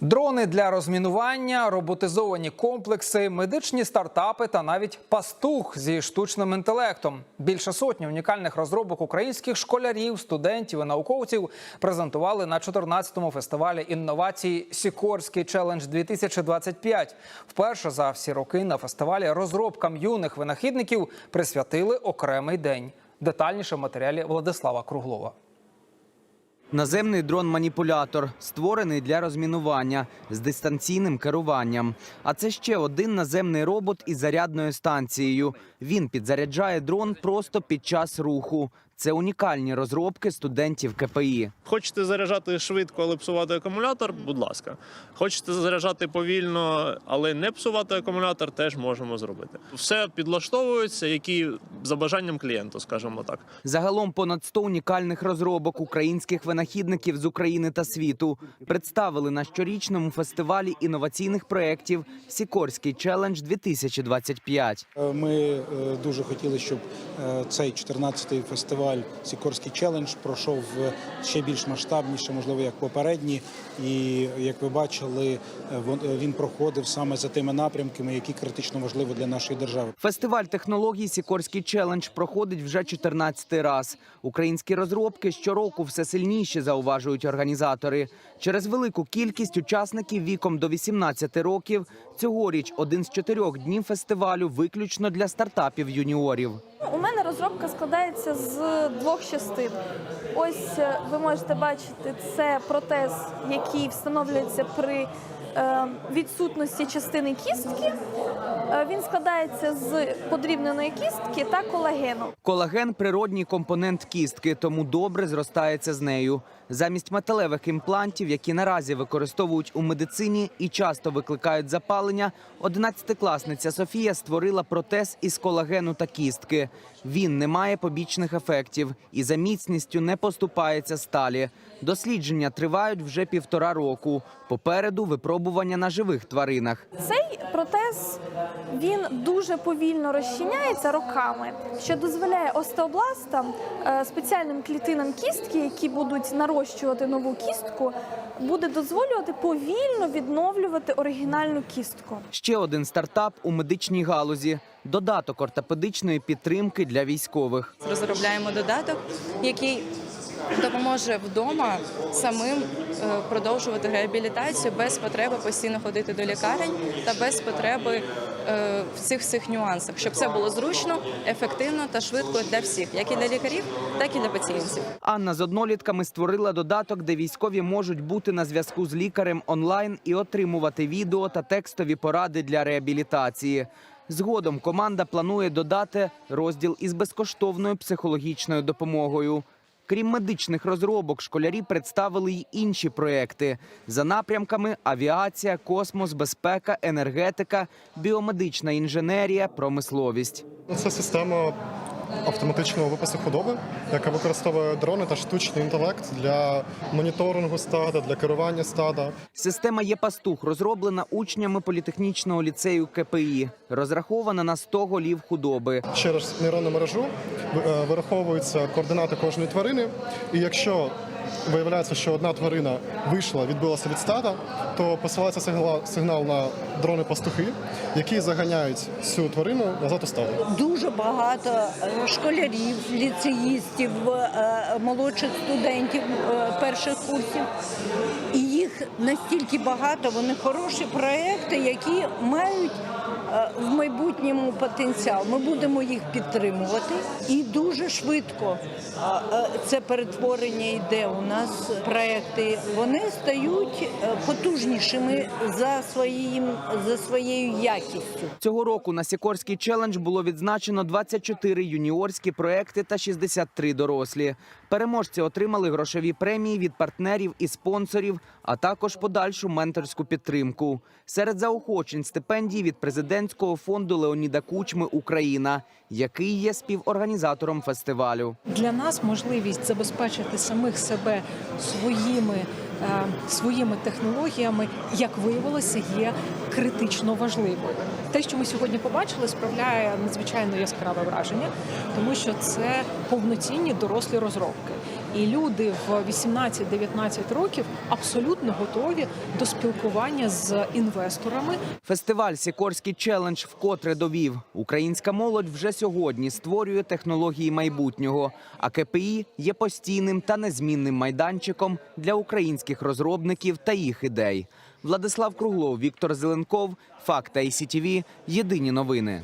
Дрони для розмінування, роботизовані комплекси, медичні стартапи та навіть пастух зі штучним інтелектом. Більше сотні унікальних розробок українських школярів, студентів і науковців презентували на 14-му фестивалі інновацій Сікорський челендж 2025 Вперше за всі роки на фестивалі розробкам юних винахідників присвятили окремий день. Детальніше в матеріалі Владислава Круглова. Наземний дрон-маніпулятор, створений для розмінування з дистанційним керуванням. А це ще один наземний робот із зарядною станцією. Він підзаряджає дрон просто під час руху. Це унікальні розробки студентів КПІ. Хочете заряджати швидко, але псувати акумулятор, будь ласка. Хочете заряджати повільно, але не псувати акумулятор, теж можемо зробити. Все підлаштовується, які за бажанням клієнту, скажімо так. Загалом понад 100 унікальних розробок українських винахідників з України та світу представили на щорічному фестивалі інноваційних проєктів Сікорський челендж 2025 Е, Ми е, дуже хотіли, щоб е, цей 14-й фестиваль Сікорський челендж пройшов ще більш масштабніше, можливо, як попередні. І як ви бачили, вон- він проходив саме за тими напрямками, які критично важливі для нашої держави. Фестиваль технологій Сікорський челендж проходить вже 14 раз. Українські розробки щороку все сильніші, зауважують організатори. Через велику кількість учасників віком до 18 років цьогоріч один з чотирьох днів фестивалю виключно для стартапів юніорів. У мене розробка складається з двох частин. Ось е, ви можете бачити, це протез, який встановлюється при е, відсутності частини кістки. Е, він складається з подрібненої кістки та колагену. Колаген природній компонент кістки, тому добре зростається з нею. Замість металевих імплантів, які наразі використовують у медицині і часто викликають запалення, 11-класниця Софія створила протез із колагену та кістки. Він не має побічних ефектів і за міцністю не поступається сталі. Дослідження тривають вже півтора року. Попереду випробування на живих тваринах. Цей протез він дуже повільно розчиняється роками, що дозволяє остеобластам, е, спеціальним клітинам кістки, які будуть нарощувати нову кістку, буде дозволювати повільно відновлювати оригінальну кістку. Ще один стартап у медичній галузі додаток ортопедичної підтримки для військових. розробляємо додаток, який допоможе вдома самим е, продовжувати реабілітацію без потреби постійно ходити до лікарень та без потреби е, в цих всіх нюансах, щоб це було зручно, ефективно та швидко для всіх, як і для лікарів, так і для пацієнтів. Анна з однолітками створила додаток, де військові можуть бути на зв'язку з лікарем онлайн і отримувати відео та текстові поради для реабілітації. Згодом команда планує додати розділ із безкоштовною психологічною допомогою. Крім медичних розробок, школярі представили й інші проекти за напрямками: авіація, космос, безпека, енергетика, біомедична інженерія, промисловість. Це система автоматичного випасу худоби, яка використовує дрони та штучний інтелект для моніторингу стада, для керування стада. Система «Є-пастух» розроблена учнями політехнічного ліцею КПІ, розрахована на 100 голів худоби. Через нейронну мережу е, вираховуються координати кожної тварини. І якщо виявляється, що одна тварина вийшла, відбилася від стада, то посилається сигнал, сигнал на дрони-пастухи, які заганяють цю тварину назад у стадо. дуже багато е, школярів, ліцеїстів, е, молодших студентів е, перших курсів. І їх настільки багато, вони хороші проекти, які мають е, в майбутньому потенціал. Ми будемо їх підтримувати. І дуже швидко е, е, це перетворення йде у нас проекти. Вони стають потужнішими за своїм за своєю якістю. Цього року на Сікорський челендж було відзначено 24 юніорські проекти та 63 дорослі. Переможці отримали грошові премії від партнерів і спонсорів, а також подальшу менторську підтримку. Серед заохочень стипендії від президентського фонду Леоніда Кучми Україна, який є співорганізатором фестивалю. для нас можливість забезпечити самих себе своїми, е, своїми технологіями, як виявилося, є критично важливою. Те, що ми сьогодні побачили, справляє надзвичайно яскраве враження, тому що це повноцінні дорослі розробки. І люди в 18-19 років абсолютно готові до спілкування з інвесторами. Фестиваль Сікорський челендж вкотре довів. Українська молодь вже сьогодні створює технології майбутнього. А КПІ є постійним та незмінним майданчиком для українських розробників та їх ідей. Владислав Круглов, Віктор Зеленков, Факт ICTV. Єдині новини.